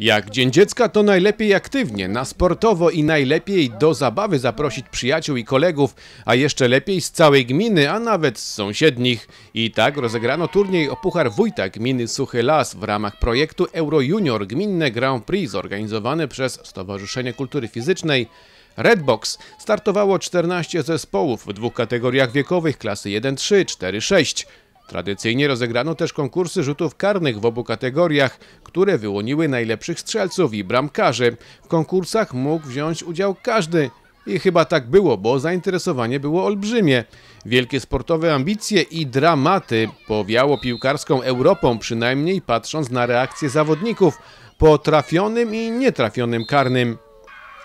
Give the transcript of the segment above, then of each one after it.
Jak Dzień Dziecka to najlepiej aktywnie, na sportowo i najlepiej do zabawy zaprosić przyjaciół i kolegów, a jeszcze lepiej z całej gminy, a nawet z sąsiednich. I tak rozegrano turniej o Puchar Wójta Gminy Suchy Las w ramach projektu Euro Junior Gminne Grand Prix zorganizowane przez Stowarzyszenie Kultury Fizycznej. Redbox startowało 14 zespołów w dwóch kategoriach wiekowych klasy 1-3, 4-6. Tradycyjnie rozegrano też konkursy rzutów karnych w obu kategoriach, które wyłoniły najlepszych strzelców i bramkarzy. W konkursach mógł wziąć udział każdy. I chyba tak było, bo zainteresowanie było olbrzymie. Wielkie sportowe ambicje i dramaty powiało piłkarską Europą, przynajmniej patrząc na reakcje zawodników po trafionym i nietrafionym karnym.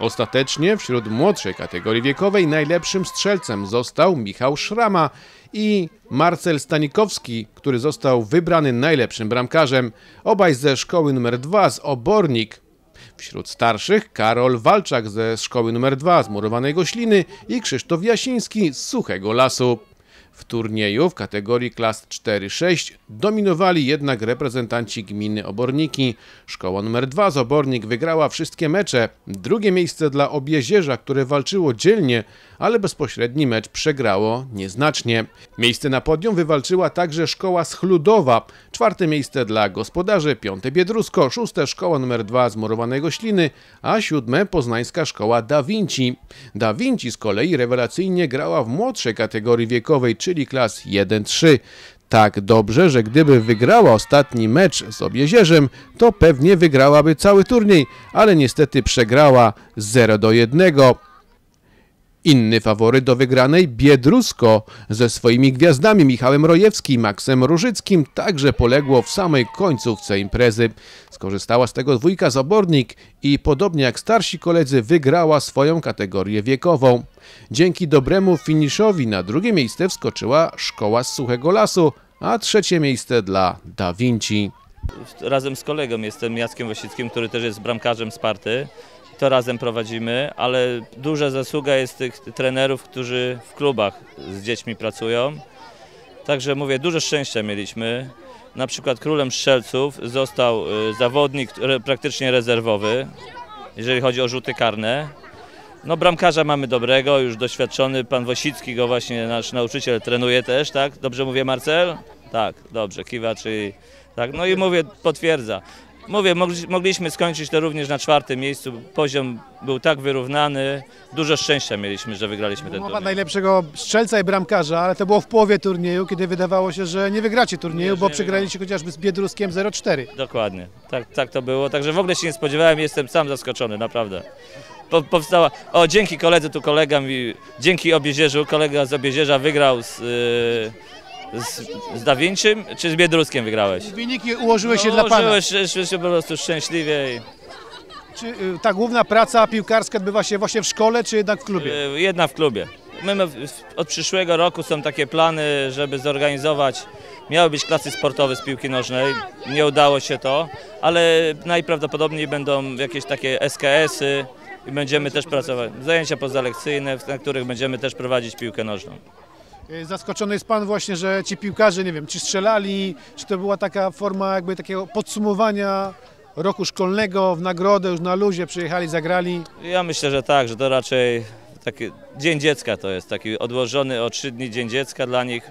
Ostatecznie wśród młodszej kategorii wiekowej najlepszym strzelcem został Michał Szrama i Marcel Stanikowski, który został wybrany najlepszym bramkarzem. Obaj ze szkoły nr 2 z Obornik. Wśród starszych Karol Walczak ze szkoły nr 2 z Murowanej Gośliny i Krzysztof Jasiński z Suchego Lasu. W turnieju w kategorii klas 4-6 dominowali jednak reprezentanci gminy Oborniki. Szkoła nr 2 z Obornik wygrała wszystkie mecze. Drugie miejsce dla Obiezierza, które walczyło dzielnie, ale bezpośredni mecz przegrało nieznacznie. Miejsce na podium wywalczyła także szkoła z Chludowa. Czwarte miejsce dla gospodarzy, piąte Biedrusko, szóste szkoła nr 2 z Murowanej Gośliny, a siódme poznańska szkoła Da Vinci. Da Vinci z kolei rewelacyjnie grała w młodszej kategorii wiekowej, czyli klas 1-3 tak dobrze, że gdyby wygrała ostatni mecz z Obiezierzem, to pewnie wygrałaby cały turniej, ale niestety przegrała 0 do 1. Inny faworyt do wygranej Biedrusko ze swoimi gwiazdami Michałem Rojewskim Maksem Różyckim także poległo w samej końcówce imprezy. Skorzystała z tego dwójka z Obornik i podobnie jak starsi koledzy wygrała swoją kategorię wiekową. Dzięki dobremu finiszowi na drugie miejsce wskoczyła Szkoła z Suchego Lasu, a trzecie miejsce dla Da Vinci. Razem z kolegą jestem Jackiem Wosickim, który też jest bramkarzem Sparty. To razem prowadzimy, ale duża zasługa jest tych trenerów, którzy w klubach z dziećmi pracują. Także mówię, dużo szczęścia mieliśmy. Na przykład królem strzelców został y, zawodnik praktycznie rezerwowy, jeżeli chodzi o rzuty karne. No bramkarza mamy dobrego, już doświadczony, pan Wosicki go właśnie, nasz nauczyciel trenuje też, tak? Dobrze mówię Marcel? Tak, dobrze, kiwa, czyli tak, no i mówię, potwierdza. Mówię, mogli- mogliśmy skończyć to również na czwartym miejscu, poziom był tak wyrównany, dużo szczęścia mieliśmy, że wygraliśmy ten turniej. najlepszego strzelca i bramkarza, ale to było w połowie turnieju, kiedy wydawało się, że nie wygracie turnieju, Nie, bo przegraliście chociażby z Biedruskiem 0-4. Dokładnie, tak, tak to było, także w ogóle się nie spodziewałem, jestem sam zaskoczony, naprawdę. Po, powstała, o dzięki koledze, tu kolega mi, dzięki Obiezierzu, kolega z Obiezierza wygrał z, yy, z, z Da Vincim, czy z Biedruskiem wygrałeś? Wyniki ułożyły się dla pana. Ułożyłeś się, się, się po prostu szczęśliwie. I, Czy y, ta główna praca piłkarska odbywa się właśnie w szkole, czy jednak w klubie? yy, jedna w klubie. My, w- od przyszłego roku są takie plany, żeby zorganizować, miały być klasy sportowe z piłki nożnej, nie udało się to, ale najprawdopodobniej będą jakieś takie SKS-y i będziemy też pracować, zajęcia pozalekcyjne, na których będziemy też prowadzić piłkę nożną. Y, Zaskoczony jest pan właśnie, że ci piłkarze, nie wiem, czy strzelali, czy to była taka forma jakby takiego podsumowania roku szkolnego w nagrodę, już na luzie przyjechali, zagrali. Ja myślę, że tak, że to raczej taki Dzień Dziecka to jest, taki odłożony o trzy dni Dzień Dziecka dla nich.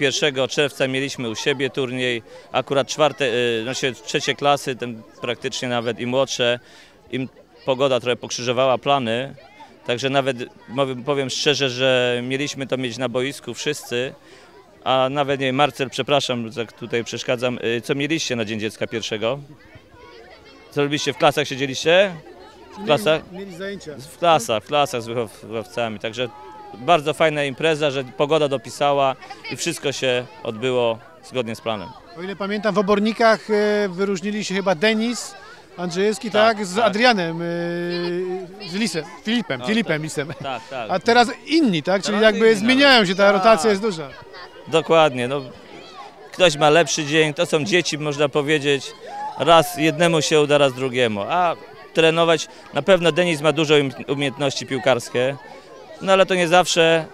1 czerwca mieliśmy u siebie turniej, akurat czwarte, y, znaczy trzecie klasy, ten praktycznie nawet i młodsze, im pogoda trochę pokrzyżowała plany, także nawet powiem- szczerze, że mieliśmy to mieć na boisku wszyscy, a nawet nie Marcel, przepraszam, że tutaj przeszkadzam, y, co mieliście na Dzień Dziecka pierwszego? Co robiliście, w klasach siedzieliście? W klasach? Mieli, mieli zajęcia. W klasach, w klasach z wychowcami. Także bardzo fajna impreza, że pogoda dopisała i wszystko się odbyło zgodnie z planem. O ile pamiętam, w Obornikach y, wyróżnili się chyba Denis Andrzejewski, tak, Tak, z tak. Adrianem, y, z Lisem, Filipem, O, Filipem tak. Lisem. Tak, tak. A teraz inni, tak? Czyli Teraz jakby inni zmieniają się, ta Tak. rotacja jest duża. Dokładnie. No, ktoś ma lepszy dzień, to są dzieci, można powiedzieć. Raz jednemu się uda, raz drugiemu. A trenować, na pewno Denis ma dużo um- umiejętności piłkarskie, no ale to nie zawsze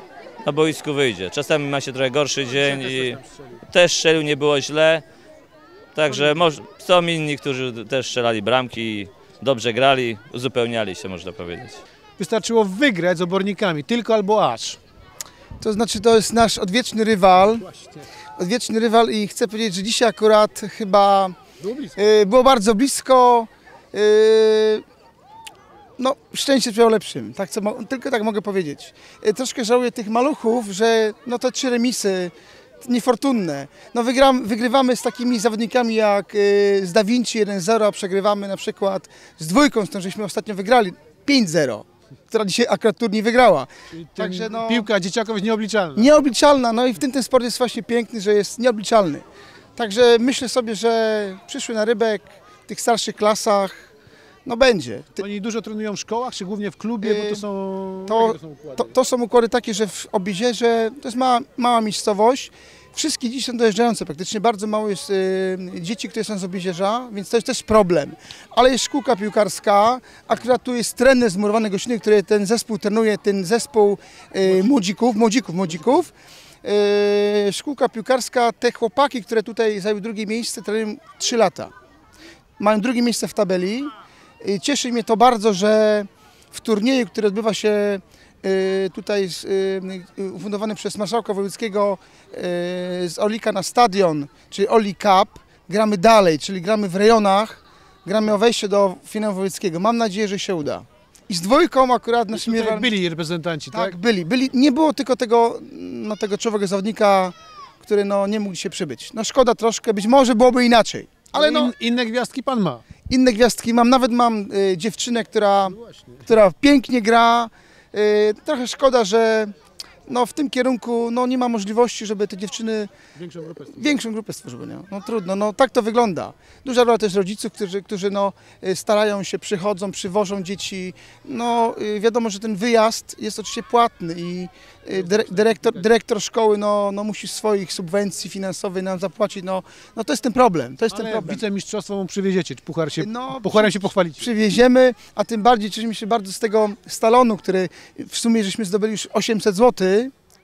na boisku wyjdzie. Czasami ma się trochę gorszy dzień i też strzelił, nie było źle. Także są inni, którzy też strzelali bramki, dobrze grali, uzupełniali się, można powiedzieć. Wystarczyło wygrać z obornikami, tylko albo aż. To znaczy to jest nasz odwieczny rywal. Odwieczny rywal i chcę powiedzieć, że dzisiaj akurat chyba Było blisko. y, było bardzo blisko. y, no, szczęście sprzyjało lepszym, tak, co, tylko tak mogę powiedzieć. Y, troszkę żałuję tych maluchów, że no to trzy remisy niefortunne. No wygram, wygrywamy z takimi zawodnikami jak y, z Da Vinci 1-0, a przegrywamy na przykład z dwójką, z tą żeśmy ostatnio wygrali 5-0, która dzisiaj akurat turniej wygrała. Także no- Piłka dzieciaków jest nieobliczalna. Nieobliczalna, no i w tym ten sport jest właśnie piękny, że jest nieobliczalny. Także myślę sobie, że przyszły na rybek w tych starszych klasach, no będzie. Ty, Oni dużo trenują w szkołach, czy głównie w klubie, bo to Yy, są... to- jakie są układy? to, to są układy takie, że w Obiezierze to jest mała, mała miejscowość, wszystkie dzieci są dojeżdżające, praktycznie bardzo mało jest y, dzieci, które są z Obiezierza, więc to jest też problem. Ale jest szkółka piłkarska, akurat tu jest trener z Murowanej Gościny, który ten zespół trenuje, ten zespół y, młodzików, młodzików, młodzików. Y, szkółka piłkarska, te chłopaki, które tutaj zajęły drugie miejsce, trenują 3 lata. Mają drugie miejsce w tabeli. Cieszy mnie to bardzo, że w turnieju, który odbywa się y, tutaj y, y, ufundowany przez marszałka wojewódzkiego z Olika na stadion, czyli Oli Cup, gramy dalej, czyli gramy w rejonach, gramy o wejście do finału wojewódzkiego. Mam nadzieję, że się uda. I z dwójką akurat naszymi rywalami- byli reprezentanci, tak? tak, byli, byli. Nie było tylko tego, no, tego człowieka zawodnika, który no, nie mógł się przybyć. No szkoda troszkę, być może byłoby inaczej. Ale no, In, inne gwiazdki pan ma. Inne gwiazdki mam. Nawet mam y, dziewczynę, która, która pięknie gra. Y, trochę szkoda, że no, w tym kierunku no, nie ma możliwości, żeby te dziewczyny Większą grupę. większą grupę stworzyły. Nie? No trudno, no tak to wygląda. Duża rola też rodziców, którzy, którzy no, y, starają się, przychodzą, przywożą dzieci. No y, wiadomo, że ten wyjazd jest oczywiście płatny i y, dyre- dyrektor, dyrektor szkoły no, no, musi swoich subwencji finansowych nam zapłacić. No, no to jest ten problem, to jest ten Ale problem. wicemistrzostwo mu przywieziecie, czy puchar się, No, pucharem się pochwalicie. przywieziemy, a tym bardziej cieszymy się bardzo z tego stalonu, który w sumie żeśmy zdobyli już 800 zł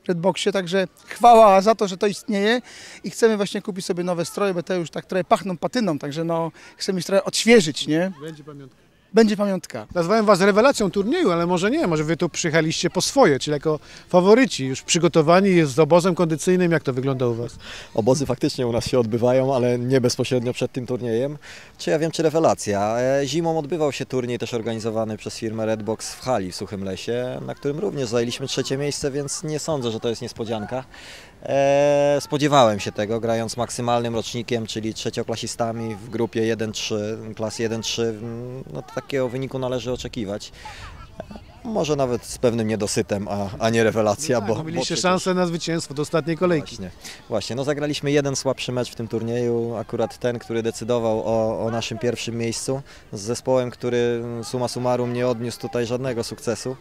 Redboxie, także chwała za to, że to istnieje i chcemy właśnie kupić sobie nowe stroje, bo te już tak trochę pachną patyną, także no chcemy się trochę odświeżyć, nie? Będzie pamiątka. Będzie pamiątka. Nazwałem was rewelacją turnieju, ale może nie, może wy tu przyjechaliście po swoje, czyli jako faworyci, już przygotowani jest z obozem kondycyjnym, jak to wygląda u was? Obozy faktycznie u nas się odbywają, ale nie bezpośrednio przed tym turniejem. Czy ja wiem, czy rewelacja. E, Zimą odbywał się turniej też organizowany przez firmę Redbox w hali w Suchym Lesie, na którym również zajęliśmy trzecie miejsce, więc nie sądzę, że to jest niespodzianka. E, spodziewałem się tego, grając maksymalnym rocznikiem, czyli trzecioklasistami w grupie 1-3, klasy 1-3, mm, no to takiego wyniku należy oczekiwać. Może nawet z pewnym niedosytem, a, a nie rewelacja, tak, bo, bo bo mieliście przecież- szansę na zwycięstwo do ostatniej kolejki. Właśnie, właśnie. No zagraliśmy jeden słabszy mecz w tym turnieju, akurat ten, który decydował o, o naszym pierwszym miejscu z zespołem, który summa summarum nie odniósł tutaj żadnego sukcesu.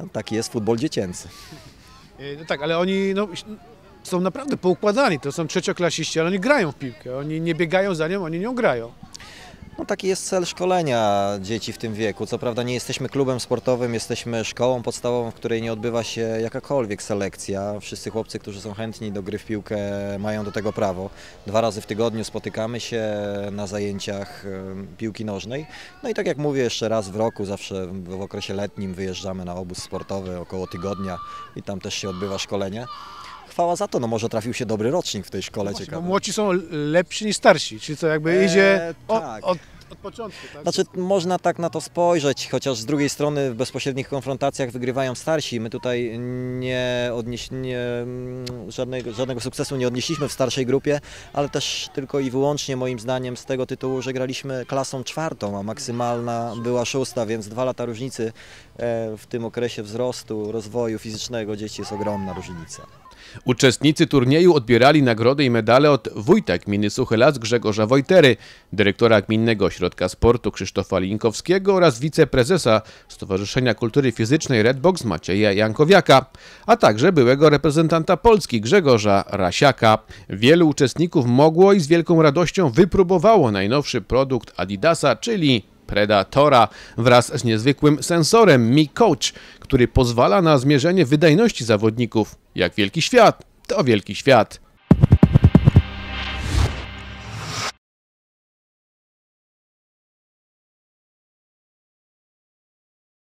No, taki jest futbol dziecięcy. E, No tak, ale oni no, są naprawdę poukładani, to są trzecioklasiści, ale oni grają w piłkę, oni nie biegają za nią, oni nią grają. No taki jest cel szkolenia dzieci w tym wieku. Co prawda nie jesteśmy klubem sportowym, jesteśmy szkołą podstawową, w której nie odbywa się jakakolwiek selekcja. Wszyscy chłopcy, którzy są chętni do gry w piłkę mają do tego prawo. Dwa razy w tygodniu spotykamy się na zajęciach piłki nożnej. No i tak jak mówię, jeszcze raz w roku, zawsze w okresie letnim wyjeżdżamy na obóz sportowy około tygodnia i tam też się odbywa szkolenie. Chwała za to, no może trafił się dobry rocznik w tej szkole Właśnie, bo ciekawe. młodzi są lepsi niż starsi, czyli co jakby idzie o, tak. od, od początku, tak? Znaczy, można tak na to spojrzeć, chociaż z drugiej strony w bezpośrednich konfrontacjach wygrywają starsi. My tutaj nie odnieś, nie, mm, żadnego, żadnego sukcesu nie odnieśliśmy w starszej grupie, ale też tylko i wyłącznie moim zdaniem z tego tytułu, że graliśmy klasą czwartą, a maksymalna była szósta, więc dwa lata różnicy e, w tym okresie wzrostu, rozwoju fizycznego dzieci jest ogromna różnica. Uczestnicy turnieju odbierali nagrody i medale od wójta gminy Suchy Las Grzegorza Wojtery, dyrektora Gminnego Ośrodka Sportu Krzysztofa Linkowskiego oraz wiceprezesa Stowarzyszenia Kultury Fizycznej Redbox Macieja Jankowiaka, a także byłego reprezentanta Polski Grzegorza Rasiaka. Wielu uczestników mogło i z wielką radością wypróbowało najnowszy produkt Adidasa, czyli Predatora wraz z niezwykłym sensorem Mi Coach, który pozwala na zmierzenie wydajności zawodników. Jak wielki świat, to wielki świat.